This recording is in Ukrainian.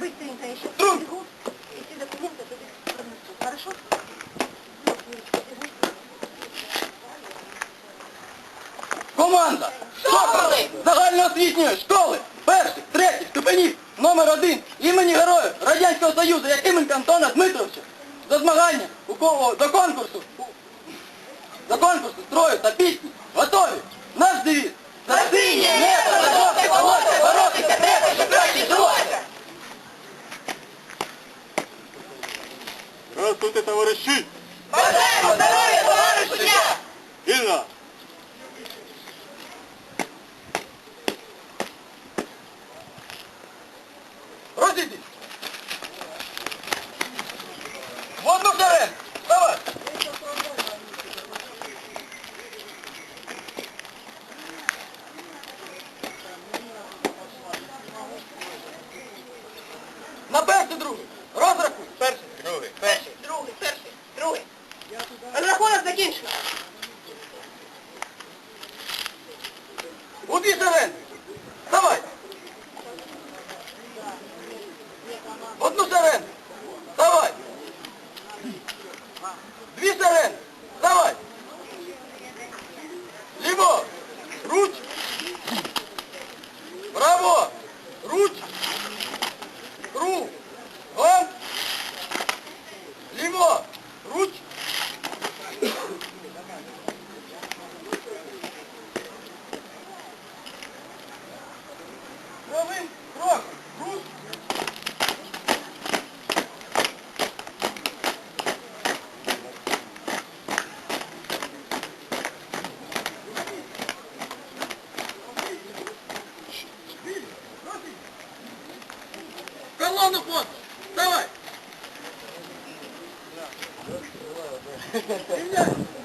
Быстренько еще. Трум! Бегу. И все документы туда пронесу. Хорошо? Команда! Школи! Загальноосвітньої школи! Перших, третіх ступенів номер один імені Героїв Радянського Союзу Якименка Антона Дмитровича до змагання у ко- до конкурсу до конкурсу строю та пісні готові! Наш девіз! Здравствуйте, товариші! Бажаємо здоров'я, товаришу дня! Вільно! Розійдіть! В одну шеренгу! Давай! На перший, другий! У дві шеренги! Давай! Одну шеренгу! Давай! Дві Правим крок! Руч! Колонну фото! Давай! Равняй!